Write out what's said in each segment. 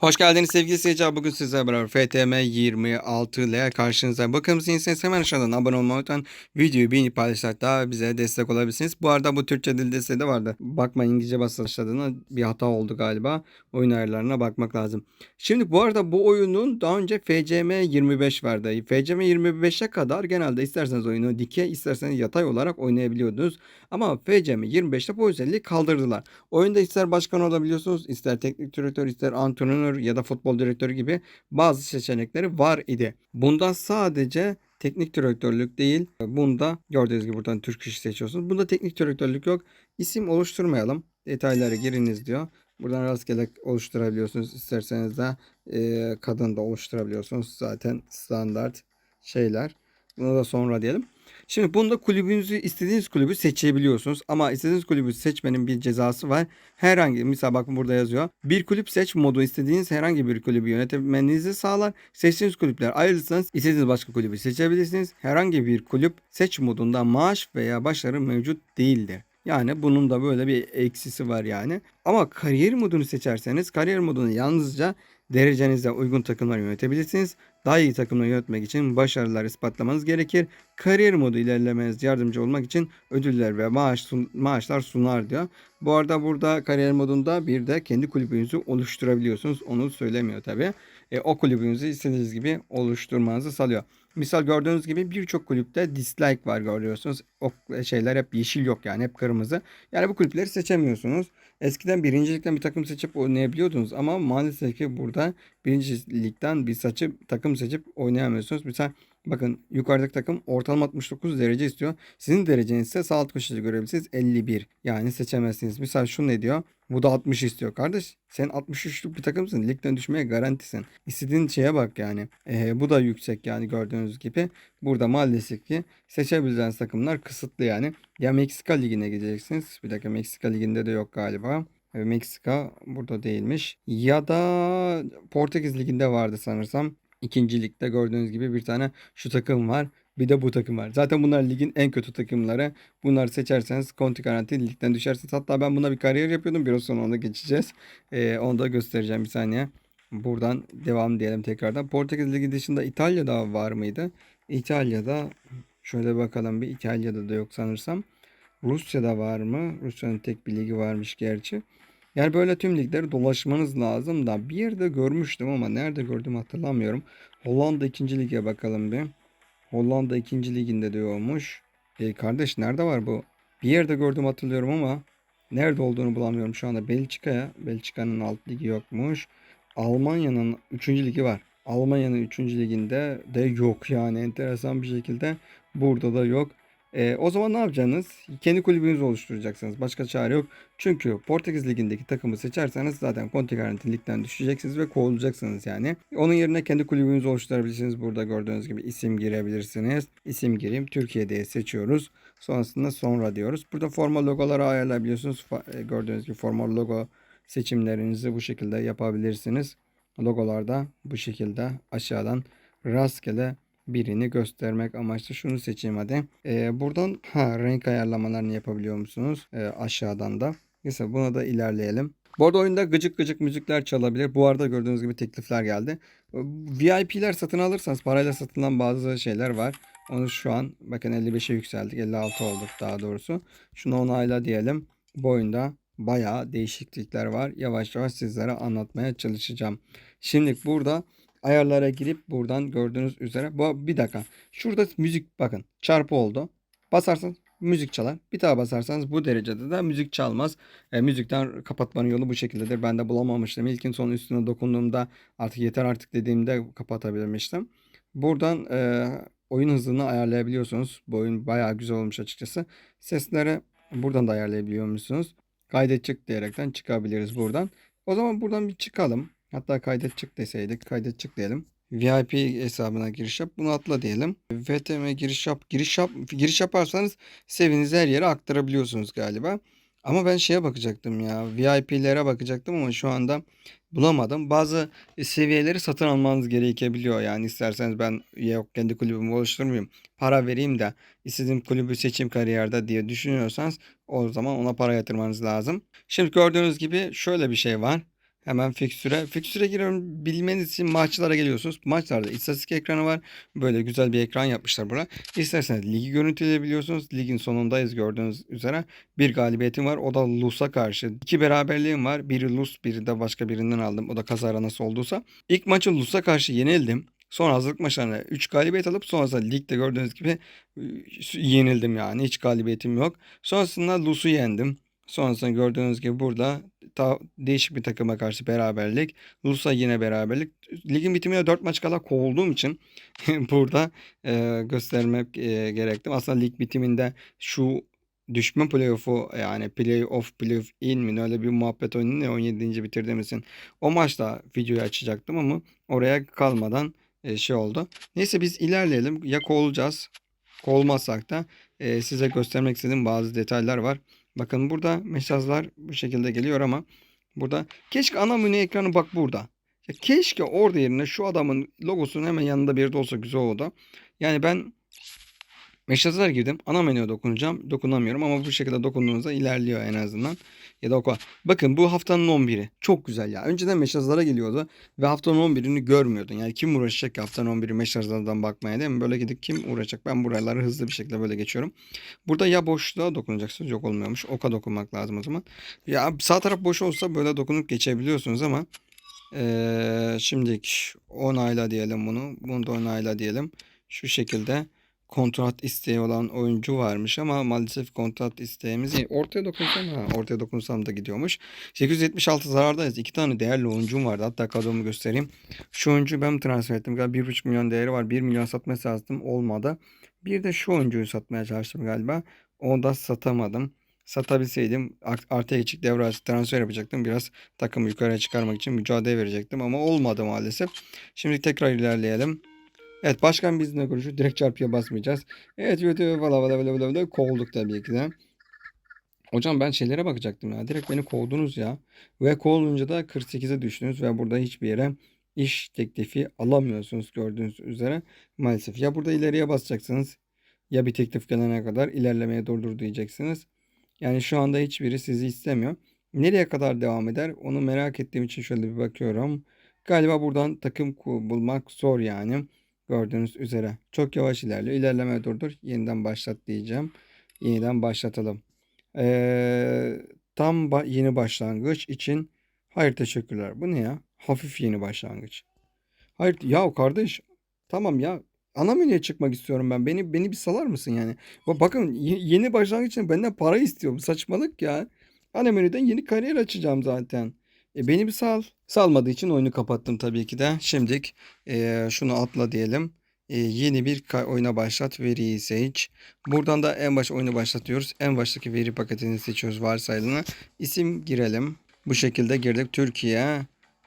Hoş geldiniz sevgili seyirciler. Bugün sizlerle beraber FTM 26 ile karşınızda. Bakalım sizin hemen aşağıdan abone olmayı unutmayın. Videoyu beğenip paylaşarak da bize destek olabilirsiniz. Bu arada bu Türkçe dil desteği de vardı. Bakma İngilizce başladığına bir hata oldu galiba. Oyun ayarlarına bakmak lazım. Şimdi bu arada bu oyunun daha önce FCM 25 vardı. FCM 25'e kadar genelde isterseniz oyunu dikey isterseniz yatay olarak oynayabiliyordunuz. Ama FCM 25'te bu özelliği kaldırdılar. Oyunda ister başkan olabiliyorsunuz, ister teknik direktör, ister antrenör ya da futbol direktörü gibi bazı seçenekleri var idi. Bunda sadece teknik direktörlük değil. Bunda gördüğünüz gibi buradan Türk iş seçiyorsunuz. Bunda teknik direktörlük yok. İsim oluşturmayalım. Detaylara giriniz diyor. Buradan rastgele oluşturabiliyorsunuz. İsterseniz de e, kadın da oluşturabiliyorsunuz. Zaten standart şeyler. Bunu da sonra diyelim. Şimdi bunda kulübünüzü istediğiniz kulübü seçebiliyorsunuz. Ama istediğiniz kulübü seçmenin bir cezası var. Herhangi mesela bakın burada yazıyor. Bir kulüp seç modu istediğiniz herhangi bir kulübü yönetemenizi sağlar. Seçtiğiniz kulüpler ayrılırsanız istediğiniz başka kulübü seçebilirsiniz. Herhangi bir kulüp seç modunda maaş veya başarı mevcut değildir. Yani bunun da böyle bir eksisi var yani. Ama kariyer modunu seçerseniz kariyer modunu yalnızca derecenize uygun takımları yönetebilirsiniz. Daha iyi takımları yönetmek için başarılar ispatlamanız gerekir. Kariyer modu ilerlemeniz yardımcı olmak için ödüller ve maaş sun- maaşlar sunar diyor. Bu arada burada kariyer modunda bir de kendi kulübünüzü oluşturabiliyorsunuz. Onu söylemiyor tabi. E, o kulübünüzü istediğiniz gibi oluşturmanızı sağlıyor. Misal gördüğünüz gibi birçok kulüpte dislike var görüyorsunuz. O şeyler hep yeşil yok yani hep kırmızı. Yani bu kulüpleri seçemiyorsunuz. Eskiden birincilikten bir takım seçip oynayabiliyordunuz ama maalesef ki burada birincilikten bir saçıp takım seçip oynayamıyorsunuz. Mesela bakın yukarıdaki takım ortalama 69 derece istiyor. Sizin dereceniz ise sağ alt köşede görebilirsiniz 51. Yani seçemezsiniz. Mesela şu ne diyor? Bu da 60 istiyor. Kardeş sen 63'lük bir takımsın. Ligden düşmeye garantisin. İstediğin şeye bak yani. Ee, bu da yüksek yani gördüğünüz gibi. Burada maalesef ki seçebileceğiniz takımlar kısıtlı yani. Ya Meksika Ligi'ne gideceksiniz. Bir dakika Meksika Ligi'nde de yok galiba. Ee, Meksika burada değilmiş. Ya da Portekiz Ligi'nde vardı sanırsam. İkinci ligde gördüğünüz gibi bir tane şu takım var. Bir de bu takım var. Zaten bunlar ligin en kötü takımları. Bunları seçerseniz konti garanti ligden düşersiniz. Hatta ben buna bir kariyer yapıyordum. Biraz sonra ona geçeceğiz. Ee, onu da göstereceğim bir saniye. Buradan devam diyelim tekrardan. Portekiz Ligi dışında İtalya'da var mıydı? İtalya'da şöyle bakalım bir İtalya'da da yok sanırsam. Rusya'da var mı? Rusya'nın tek bir ligi varmış gerçi. Yani böyle tüm ligleri dolaşmanız lazım da bir yerde görmüştüm ama nerede gördüm hatırlamıyorum. Hollanda 2. lige bakalım bir. Hollanda 2. liginde diyormuş. E kardeş nerede var bu? Bir yerde gördüm hatırlıyorum ama nerede olduğunu bulamıyorum şu anda. Belçika'ya. Belçika'nın alt ligi yokmuş. Almanya'nın 3. ligi var. Almanya'nın 3. liginde de yok yani enteresan bir şekilde burada da yok. E, o zaman ne yapacaksınız? Kendi kulübünüzü oluşturacaksınız. Başka çare yok. Çünkü Portekiz Ligi'ndeki takımı seçerseniz zaten Conti Garanti düşeceksiniz ve kovulacaksınız yani. Onun yerine kendi kulübünüzü oluşturabilirsiniz. Burada gördüğünüz gibi isim girebilirsiniz. İsim gireyim. Türkiye'de seçiyoruz. Sonrasında sonra diyoruz. Burada forma logoları ayarlayabiliyorsunuz. E, Gördüğünüz gibi forma logo seçimlerinizi bu şekilde yapabilirsiniz. Logolarda bu şekilde aşağıdan rastgele birini göstermek amaçlı şunu seçeyim hadi. Ee, buradan ha, renk ayarlamalarını yapabiliyor musunuz? Ee, aşağıdan da. Neyse buna da ilerleyelim. Bu arada oyunda gıcık gıcık müzikler çalabilir. Bu arada gördüğünüz gibi teklifler geldi. VIP'ler satın alırsanız parayla satılan bazı şeyler var. Onu şu an bakın 55'e yükseldik. 56 olduk daha doğrusu. Şunu onayla diyelim. Bu oyunda bayağı değişiklikler var. Yavaş yavaş sizlere anlatmaya çalışacağım. Şimdi burada ayarlara girip buradan gördüğünüz üzere bu bir dakika. Şurada müzik bakın çarpı oldu. Basarsanız müzik çalar. Bir daha basarsanız bu derecede de müzik çalmaz. E, müzikten kapatmanın yolu bu şekildedir. Ben de bulamamıştım. İlkin son üstüne dokunduğumda artık yeter artık dediğimde kapatabilmiştim. Buradan e, oyun hızını ayarlayabiliyorsunuz. Bu oyun bayağı güzel olmuş açıkçası. Sesleri buradan da ayarlayabiliyor musunuz? Kaydet çık diyerekten çıkabiliriz buradan. O zaman buradan bir çıkalım. Hatta kaydet çık deseydik kaydet çık diyelim. VIP hesabına giriş yap. Bunu atla diyelim. VTM giriş yap. Giriş yap. Giriş yaparsanız sevinizi her yere aktarabiliyorsunuz galiba. Ama ben şeye bakacaktım ya. VIP'lere bakacaktım ama şu anda bulamadım. Bazı seviyeleri satın almanız gerekebiliyor. Yani isterseniz ben yok kendi kulübümü oluşturmayayım. Para vereyim de istediğim kulübü seçim kariyerde diye düşünüyorsanız o zaman ona para yatırmanız lazım. Şimdi gördüğünüz gibi şöyle bir şey var. Hemen fikstüre. Fikstüre giriyorum bilmeniz için maçlara geliyorsunuz. Maçlarda istatistik ekranı var. Böyle güzel bir ekran yapmışlar buraya. İsterseniz ligi görüntüleyebiliyorsunuz. Ligin sonundayız gördüğünüz üzere. Bir galibiyetim var. O da Lus'a karşı. İki beraberliğim var. Biri Lus, biri de başka birinden aldım. O da kazara nasıl olduysa. İlk maçı Lus'a karşı yenildim. Sonra hazırlık maçlarına 3 galibiyet alıp sonrasında ligde gördüğünüz gibi e, yenildim yani. Hiç galibiyetim yok. Sonrasında Lus'u yendim. Sonrasında gördüğünüz gibi burada ta, değişik bir takıma karşı beraberlik. Lus'a yine beraberlik. Ligin bitimine 4 maç kala kovulduğum için burada e, göstermek e, gerektim. Aslında lig bitiminde şu düşme playoff'u yani playoff playoff in mi öyle bir muhabbet oyunu ne 17. bitirdiğimiz için o maçta videoyu açacaktım ama oraya kalmadan e, şey oldu. Neyse biz ilerleyelim. Ya kovulacağız. Kovulmazsak da e, size göstermek istediğim bazı detaylar var. Bakın burada mesajlar bu şekilde geliyor ama burada keşke ana menü ekranı bak burada. Ya keşke orada yerine şu adamın logosunun hemen yanında bir de olsa güzel oldu. Yani ben mesajlar girdim. Ana menüye dokunacağım. Dokunamıyorum ama bu şekilde dokunduğunuzda ilerliyor en azından. Ya da o Bakın bu haftanın 11'i. Çok güzel ya. Önceden mesajlara geliyordu ve haftanın 11'ini görmüyordun. Yani kim uğraşacak haftanın 11'i mesajlardan bakmaya değil mi? Böyle gidip kim uğraşacak? Ben buraları hızlı bir şekilde böyle geçiyorum. Burada ya boşluğa dokunacaksınız. Yok olmuyormuş. Oka dokunmak lazım o zaman. Ya sağ taraf boş olsa böyle dokunup geçebiliyorsunuz ama ee, şimdilik onayla diyelim bunu. Bunu da onayla diyelim. Şu şekilde kontrat isteği olan oyuncu varmış ama maalesef kontrat isteğimiz. Ortaya dokunsam ha ortaya dokunsam da gidiyormuş. 876 zarardayız. İki tane değerli oyuncum vardı. Hatta kadromu göstereyim. Şu oyuncu ben transfer ettim. Galiba 1,5 milyon değeri var. 1 milyon satmaya lazım. Olmadı. Bir de şu oyuncuyu satmaya çalıştım galiba. Onu da satamadım. Satabilseydim artıya geçik devre transfer yapacaktım. Biraz takımı yukarıya çıkarmak için mücadele verecektim ama olmadı maalesef. Şimdi tekrar ilerleyelim. Evet başkan bizimle konuşuyor. Direkt çarpıya basmayacağız. Evet valla valla valla valla valla kovulduk tabii ki de. Hocam ben şeylere bakacaktım ya. Direkt beni kovdunuz ya. Ve kovulunca da 48'e düştünüz ve burada hiçbir yere iş teklifi alamıyorsunuz gördüğünüz üzere. Maalesef ya burada ileriye basacaksınız ya bir teklif gelene kadar ilerlemeye durdur diyeceksiniz. Yani şu anda hiçbiri sizi istemiyor. Nereye kadar devam eder onu merak ettiğim için şöyle bir bakıyorum. Galiba buradan takım bulmak zor yani. Gördüğünüz üzere. Çok yavaş ilerliyor. İlerleme durdur. Yeniden başlat diyeceğim. Yeniden başlatalım. Ee, tam ba yeni başlangıç için hayır teşekkürler. Bu ne ya? Hafif yeni başlangıç. Hayır ya kardeş. Tamam ya. Ana menüye çıkmak istiyorum ben. Beni beni bir salar mısın yani? Bakın yeni başlangıç için benden para istiyorum. Saçmalık ya. Ana menüden yeni kariyer açacağım zaten. E, beni bir sal. Salmadığı için oyunu kapattım tabii ki de. Şimdilik e, şunu atla diyelim. E, yeni bir oyuna başlat veriyi seç. Buradan da en baş oyunu başlatıyoruz. En baştaki veri paketini seçiyoruz varsayılanı. İsim girelim. Bu şekilde girdik. Türkiye.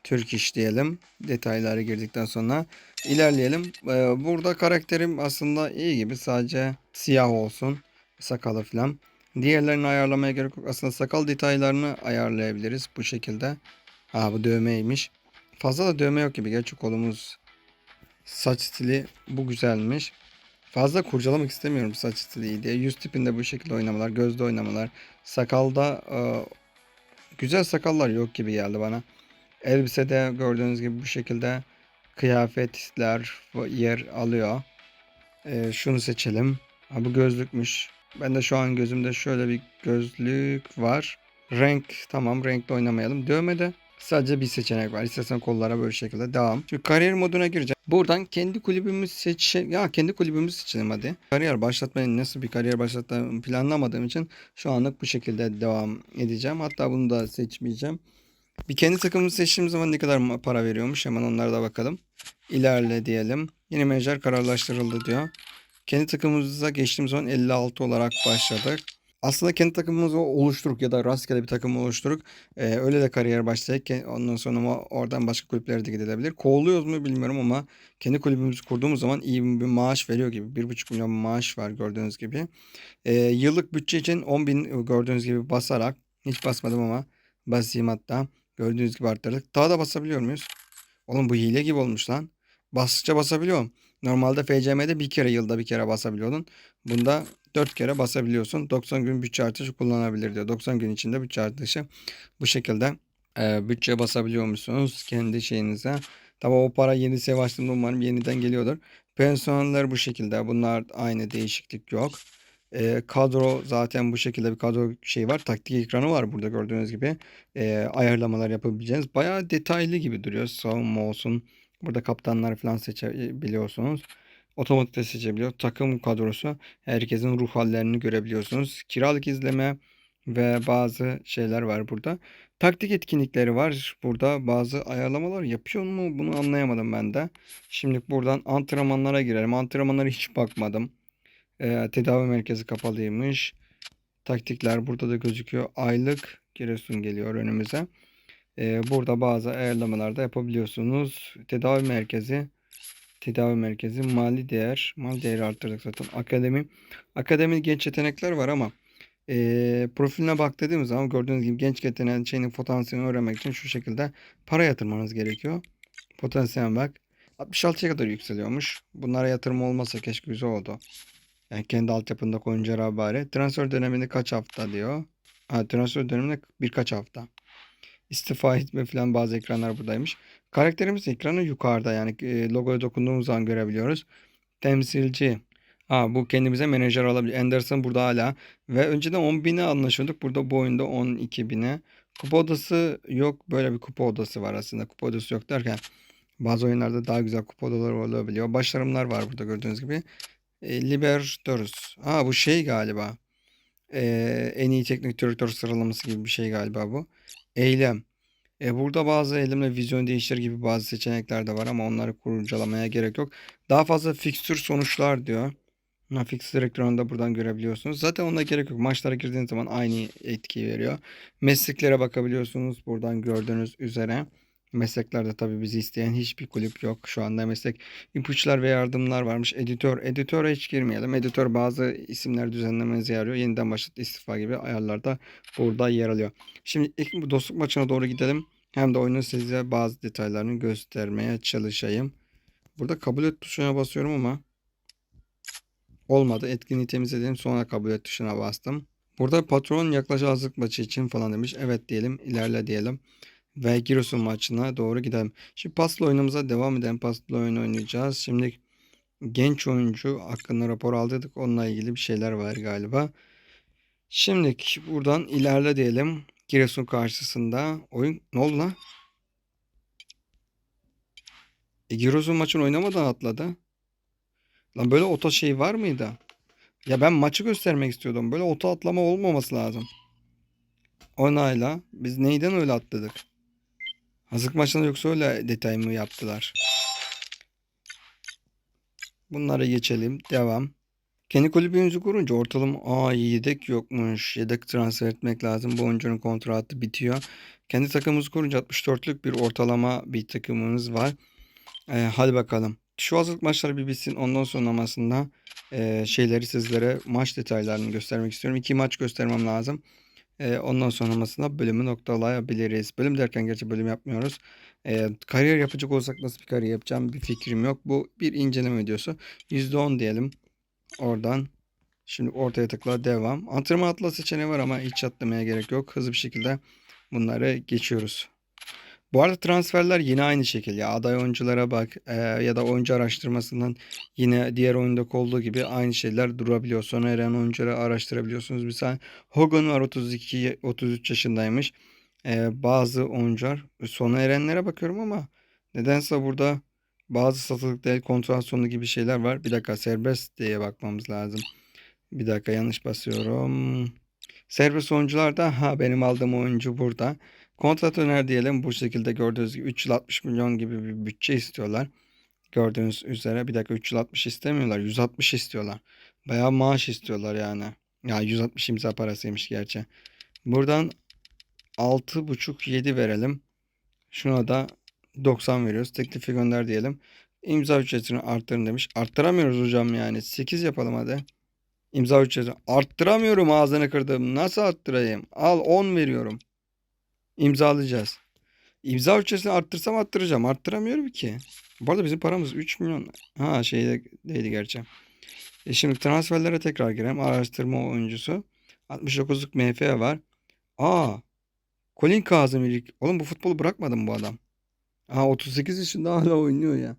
Türk iş diyelim. Detayları girdikten sonra ilerleyelim. Ee, burada karakterim aslında iyi gibi. Sadece siyah olsun. Sakalı falan. Diğerlerini ayarlamaya gerek yok. Aslında sakal detaylarını ayarlayabiliriz bu şekilde. Ha bu dövmeymiş. Fazla da dövme yok gibi. Gerçi kolumuz saç stili bu güzelmiş. Fazla kurcalamak istemiyorum saç stili diye. Yüz tipinde bu şekilde oynamalar, gözde oynamalar. Sakalda e, güzel sakallar yok gibi geldi bana. Elbisede gördüğünüz gibi bu şekilde kıyafetler yer alıyor. E, şunu seçelim. Ha, bu gözlükmüş. Ben de şu an gözümde şöyle bir gözlük var. Renk tamam renkle oynamayalım. Dövmede Sadece bir seçenek var. İstersen kollara böyle şekilde devam. Şimdi kariyer moduna gireceğim. Buradan kendi kulübümüz seç ya kendi kulübümüz seçelim hadi. Kariyer başlatmayı nasıl bir kariyer başlatmayı planlamadığım için şu anlık bu şekilde devam edeceğim. Hatta bunu da seçmeyeceğim. Bir kendi takımımızı seçtiğimiz zaman ne kadar para veriyormuş hemen onlara da bakalım. İlerle diyelim. Yeni menajer kararlaştırıldı diyor. Kendi takımımıza geçtiğimiz zaman 56 olarak başladık. Aslında kendi takımımızı oluşturup ya da rastgele bir takım oluşturup e, öyle de kariyer başlayıp ondan sonra ama oradan başka kulüplere de gidilebilir. Kovuluyoruz mu bilmiyorum ama kendi kulübümüzü kurduğumuz zaman iyi bir maaş veriyor gibi. 1,5 milyon maaş var gördüğünüz gibi. E, yıllık bütçe için 10 bin gördüğünüz gibi basarak hiç basmadım ama basayım hatta. Gördüğünüz gibi arttırdık. Daha da basabiliyor muyuz? Oğlum bu hile gibi olmuş lan. Bastıkça basabiliyorum. Normalde FCM'de bir kere yılda bir kere basabiliyordun. Bunda 4 kere basabiliyorsun. 90 gün bütçe artışı kullanabilir diyor. 90 gün içinde bütçe artışı bu şekilde Ee, bütçe basabiliyor musunuz kendi şeyinize? Tabi o para yeni sev açtığımda umarım yeniden geliyordur. Personeller bu şekilde. Bunlar aynı değişiklik yok. Ee, kadro zaten bu şekilde bir kadro şey var. Taktik ekranı var burada gördüğünüz gibi. Ee, ayarlamalar yapabileceğiniz. Bayağı detaylı gibi duruyor. Savunma olsun. Burada kaptanlar falan seçebiliyorsunuz. Otomatik de seçebiliyor. Takım kadrosu. Herkesin ruh hallerini görebiliyorsunuz. Kiralık izleme ve bazı şeyler var burada. Taktik etkinlikleri var. Burada bazı ayarlamalar yapıyor mu bunu anlayamadım ben de. Şimdi buradan antrenmanlara girelim. Antrenmanlara hiç bakmadım. Ee, tedavi merkezi kapalıymış. Taktikler burada da gözüküyor. Aylık Giresun geliyor önümüze. Ee, burada bazı ayarlamalar da yapabiliyorsunuz. Tedavi merkezi. Tedavi merkezi mali değer. Mal değeri arttırdık zaten. Akademi. Akademi genç yetenekler var ama e, profiline bak dediğimiz zaman gördüğünüz gibi genç yeteneğin şeyinin potansiyelini öğrenmek için şu şekilde para yatırmanız gerekiyor. Potansiyel bak. 66'ya kadar yükseliyormuş. Bunlara yatırım olmasa keşke güzel oldu. Yani kendi altyapında koyunca bari. Transfer döneminde kaç hafta diyor. Ha, transfer döneminde birkaç hafta. İstifa etme falan bazı ekranlar buradaymış. Karakterimiz ekranı yukarıda yani e, logoya dokunduğumuz zaman görebiliyoruz. Temsilci. Ha bu kendimize menajer alabilir. Anderson burada hala. Ve önceden 10 bine anlaşıyorduk. Burada bu oyunda 12 bine. Kupa odası yok. Böyle bir kupa odası var aslında. Kupa odası yok derken bazı oyunlarda daha güzel kupa odaları olabiliyor. Başarımlar var burada gördüğünüz gibi. E, Libertadores. Ha bu şey galiba. E, en iyi teknik direktör sıralaması gibi bir şey galiba bu. Eylem. E, burada bazı eylemle vizyon değiştir gibi bazı seçenekler de var ama onları kurcalamaya gerek yok. Daha fazla fikstür sonuçlar diyor. Ha, Fixture ekranında buradan görebiliyorsunuz. Zaten ona gerek yok. Maçlara girdiğiniz zaman aynı etkiyi veriyor. Mesleklere bakabiliyorsunuz buradan gördüğünüz üzere. Mesleklerde tabii bizi isteyen hiçbir kulüp yok. Şu anda meslek ipuçlar ve yardımlar varmış. Editör. Editöre hiç girmeyelim. Editör bazı isimler düzenlemenize yarıyor. Yeniden başlat istifa gibi ayarlarda burada yer alıyor. Şimdi ilk dostluk maçına doğru gidelim. Hem de oyunun size bazı detaylarını göstermeye çalışayım. Burada kabul et tuşuna basıyorum ama olmadı. Etkinliği temizledim sonra kabul et tuşuna bastım. Burada patron yaklaşık hazırlık maçı için falan demiş. Evet diyelim ilerle diyelim. Ve Giresun maçına doğru gidelim. Şimdi paslı oyunumuza devam edelim. Paslı oyun oynayacağız. Şimdi genç oyuncu hakkında rapor aldık. Onunla ilgili bir şeyler var galiba. Şimdi buradan ilerle diyelim. Giresun karşısında oyun ne oldu lan? E, Giresun maçını oynamadan atladı. Lan böyle oto şey var mıydı? Ya ben maçı göstermek istiyordum. Böyle oto atlama olmaması lazım. Onayla. Biz neyden öyle atladık? Hazırlık maçında yoksa öyle detay mı yaptılar? Bunlara geçelim. Devam. Kendi kulübümüzü kurunca ortalama aa yedek yokmuş. Yedek transfer etmek lazım. Bu oyuncunun kontratı bitiyor. Kendi takımımızı kurunca 64'lük bir ortalama bir takımımız var. Ee, hadi bakalım. Şu hazırlık maçları bir bitsin. Ondan sonramasında e, şeyleri sizlere maç detaylarını göstermek istiyorum. İki maç göstermem lazım. Ondan sonramasında bölümü noktalayabiliriz. Bölüm derken gerçi bölüm yapmıyoruz. E, kariyer yapacak olsak nasıl bir kariyer yapacağım bir fikrim yok. Bu bir inceleme videosu. %10 diyelim. Oradan şimdi ortaya tıkla devam. Antrenman atla seçeneği var ama hiç atlamaya gerek yok. Hızlı bir şekilde bunları geçiyoruz. Bu arada transferler yine aynı şekilde. Aday oyunculara bak e, ya da oyuncu araştırmasından yine diğer oyundaki olduğu gibi aynı şeyler durabiliyor. Sonra eren oyuncuları araştırabiliyorsunuz. Mesela Hogan var 32 33 yaşındaymış. E, bazı oyuncular sona erenlere bakıyorum ama nedense burada bazı satılık değil kontrat sonu gibi şeyler var. Bir dakika serbest diye bakmamız lazım. Bir dakika yanlış basıyorum. Serbest oyuncularda ha benim aldığım oyuncu burada. Kontrat öner diyelim bu şekilde gördüğünüz gibi 360 milyon gibi bir bütçe istiyorlar. Gördüğünüz üzere bir dakika 360 istemiyorlar 160 istiyorlar. Bayağı maaş istiyorlar yani. Ya 160 imza parasıymış gerçi. Buradan 6.5-7 verelim. Şuna da 90 veriyoruz. Teklifi gönder diyelim. İmza ücretini arttırın demiş. Arttıramıyoruz hocam yani. 8 yapalım hadi. İmza ücretini arttıramıyorum ağzını kırdım. Nasıl arttırayım? Al 10 veriyorum. İmzalayacağız. İmza ücretini arttırsam arttıracağım. Arttıramıyorum ki. Bu arada bizim paramız 3 milyon. Ha şeyde değildi gerçi. E şimdi transferlere tekrar girelim. Araştırma oyuncusu. 69'luk MF var. Aa Colin Kazimilik. Oğlum bu futbolu bırakmadı mı bu adam? Aa 38 yaşında hala oynuyor ya.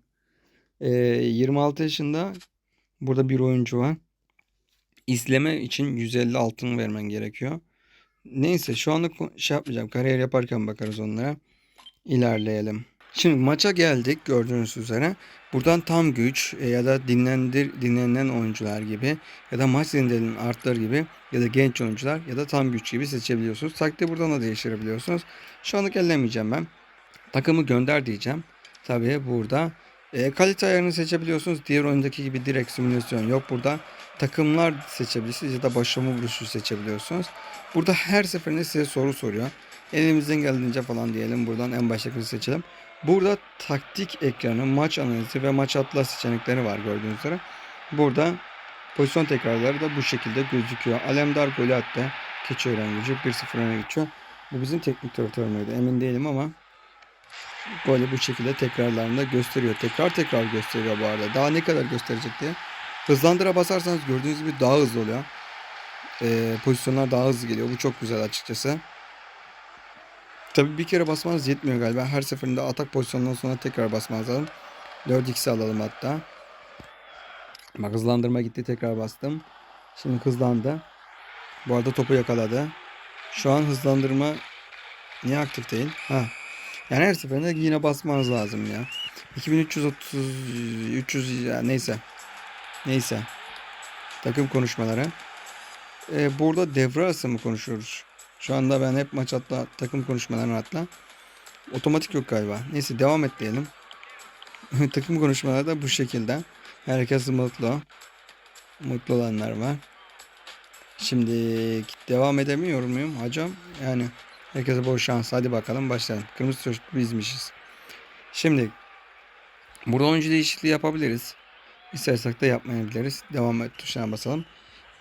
Ee, 26 yaşında burada bir oyuncu var. İzleme için 150 altın vermen gerekiyor. Neyse şu anlık şey yapmayacağım. Kariyer yaparken bakarız onlara. İlerleyelim. Şimdi maça geldik gördüğünüz üzere. Buradan tam güç e, ya da dinlendir dinlenen oyuncular gibi ya da maç zindelinin artları gibi ya da genç oyuncular ya da tam güç gibi seçebiliyorsunuz. Taktiği buradan da değiştirebiliyorsunuz. Şu anlık ellemeyeceğim ben. Takımı gönder diyeceğim. Tabii burada e, kalite ayarını seçebiliyorsunuz. Diğer oyundaki gibi direkt simülasyon yok burada. Takımlar seçebilirsiniz ya da başlama vuruşu seçebiliyorsunuz. Burada her seferinde size soru soruyor. Elimizden geldiğince falan diyelim. Buradan en baştakini seçelim. Burada taktik ekranı, maç analizi ve maç atla seçenekleri var gördüğünüz üzere. Burada pozisyon tekrarları da bu şekilde gözüküyor. Alemdar golü attı. Keçiören gücü 1-0 öne geçiyor. Bu bizim teknik direktör müydü emin değilim ama golü bu şekilde tekrarlarında gösteriyor. Tekrar tekrar gösteriyor bu arada. Daha ne kadar gösterecek diye. Hızlandıra basarsanız gördüğünüz gibi daha hızlı oluyor. Ee, pozisyonlar daha hızlı geliyor. Bu çok güzel açıkçası. Tabii bir kere basmanız yetmiyor galiba. Her seferinde atak pozisyonundan sonra tekrar basmanız lazım. 4x'i alalım hatta. Bak hızlandırma gitti tekrar bastım. Şimdi hızlandı. Bu arada topu yakaladı. Şu an hızlandırma niye aktif değil? Ha. Yani her seferinde yine basmanız lazım ya. 2330 300 ya neyse. Neyse. Takım konuşmaları. Ee, burada devre arası mı konuşuyoruz? Şu anda ben hep maç atla takım konuşmalarını atla. Otomatik yok galiba. Neyse devam et diyelim. takım konuşmaları da bu şekilde. Herkes mutlu. Mutlu olanlar var. Şimdi devam edemiyor muyum hocam? Yani herkese bol şans. Hadi bakalım başlayalım. Kırmızı çocuk bizmişiz. Şimdi burada oyuncu değişikliği yapabiliriz. İstersek de yapmayabiliriz. Devam et tuşuna basalım.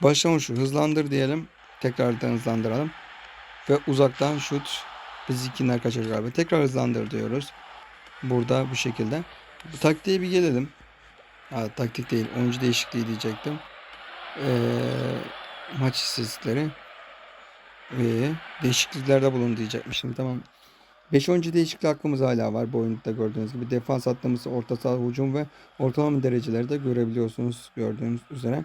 Başlama şu hızlandır diyelim. Tekrardan hızlandıralım. Ve uzaktan şut. Bizimkiler kaçırır galiba. Tekrar hızlandır diyoruz. Burada bu şekilde. Bu taktiğe bir gelelim. Ha, taktik değil. Oyuncu değişikliği diyecektim. Ee, maç istatistikleri. Ve değişikliklerde bulun diyecekmişim. Tamam. 5 oyuncu değişikliği hakkımız hala var. Bu oyunda gördüğünüz gibi. Defans hattımız, orta saha, hücum ve ortalama dereceleri de görebiliyorsunuz. Gördüğünüz üzere.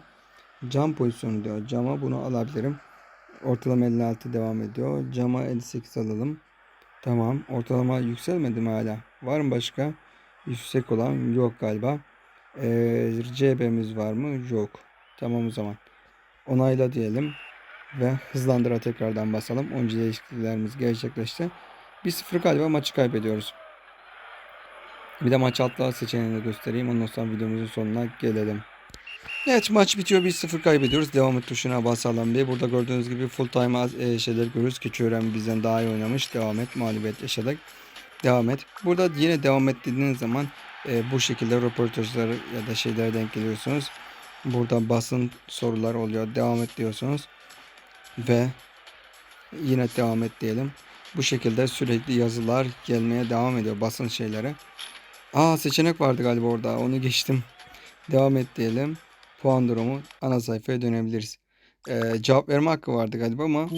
Cam pozisyonu diyor. Cama bunu alabilirim. Ortalama 56 devam ediyor. Cama 58 alalım. Tamam. Ortalama yükselmedi mi hala? Var mı başka? Yüksek olan yok galiba. Ee, CB'miz var mı? Yok. Tamam o zaman. Onayla diyelim. Ve hızlandıra tekrardan basalım. Oyuncu değişikliklerimiz gerçekleşti. 1-0 galiba maçı kaybediyoruz. Bir de maç atla seçeneğini göstereyim. Ondan sonra videomuzun sonuna gelelim. Evet maç bitiyor 1-0 kaybediyoruz. Devam et tuşuna basalım bir. Burada gördüğünüz gibi full time e, şeyler görüyoruz. Keçiören bizden daha iyi oynamış. Devam et. Mağlubiyet yaşadık. Devam et. Burada yine devam et dediğiniz zaman e, bu şekilde röportajlar ya da şeylere denk geliyorsunuz. Burada basın sorular oluyor. Devam et diyorsunuz. Ve yine devam et diyelim. Bu şekilde sürekli yazılar gelmeye devam ediyor basın şeyleri. Aa seçenek vardı galiba orada. Onu geçtim. Devam et diyelim. Puan durumu ana sayfaya dönebiliriz. Ee, cevap verme hakkı vardı galiba ama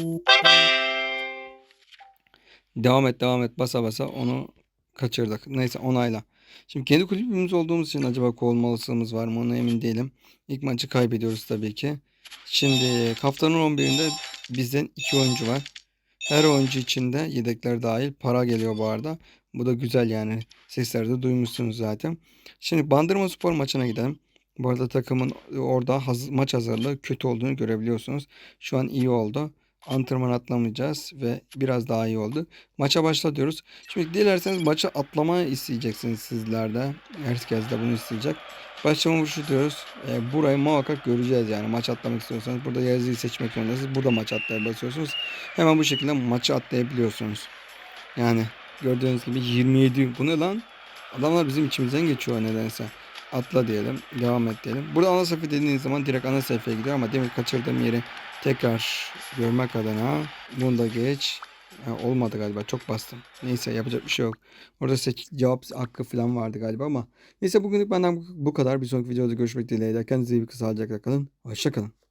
devam et devam et basa basa onu kaçırdık. Neyse onayla. Şimdi kendi kulübümüz olduğumuz için acaba kovulmalısığımız var mı ona emin değilim. İlk maçı kaybediyoruz tabii ki. Şimdi haftanın 11'inde bizden iki oyuncu var. Her oyuncu içinde yedekler dahil para geliyor bu arada. Bu da güzel yani. Seslerde duymuşsunuz zaten. Şimdi Bandırma Spor maçına gidelim. Bu arada takımın orada maç hazırlığı kötü olduğunu görebiliyorsunuz. Şu an iyi oldu. Antrenman atlamayacağız ve biraz daha iyi oldu. Maça başla diyoruz. Şimdi dilerseniz maça atlamayı isteyeceksiniz sizler de. Herkes de bunu isteyecek. Başlama vuruşu diyoruz. E, burayı muhakkak göreceğiz yani. Maç atlamak istiyorsanız burada yazıyı seçmek zorundasınız. Burada maç atlaya basıyorsunuz. Hemen bu şekilde maçı atlayabiliyorsunuz. Yani gördüğünüz gibi 27. Bu ne lan? Adamlar bizim içimizden geçiyor nedense. Atla diyelim. Devam et diyelim. Burada ana sayfa dediğiniz zaman direkt ana sayfaya gidiyor ama demin kaçırdığım yeri tekrar görmek adına bunu da geç. Ha, olmadı galiba çok bastım. Neyse yapacak bir şey yok. Orada seç cevap hakkı falan vardı galiba ama. Neyse bugünlük benden bu kadar. Bir sonraki videoda görüşmek dileğiyle. Kendinize iyi bir sağlıcakla kalın. Hoşçakalın.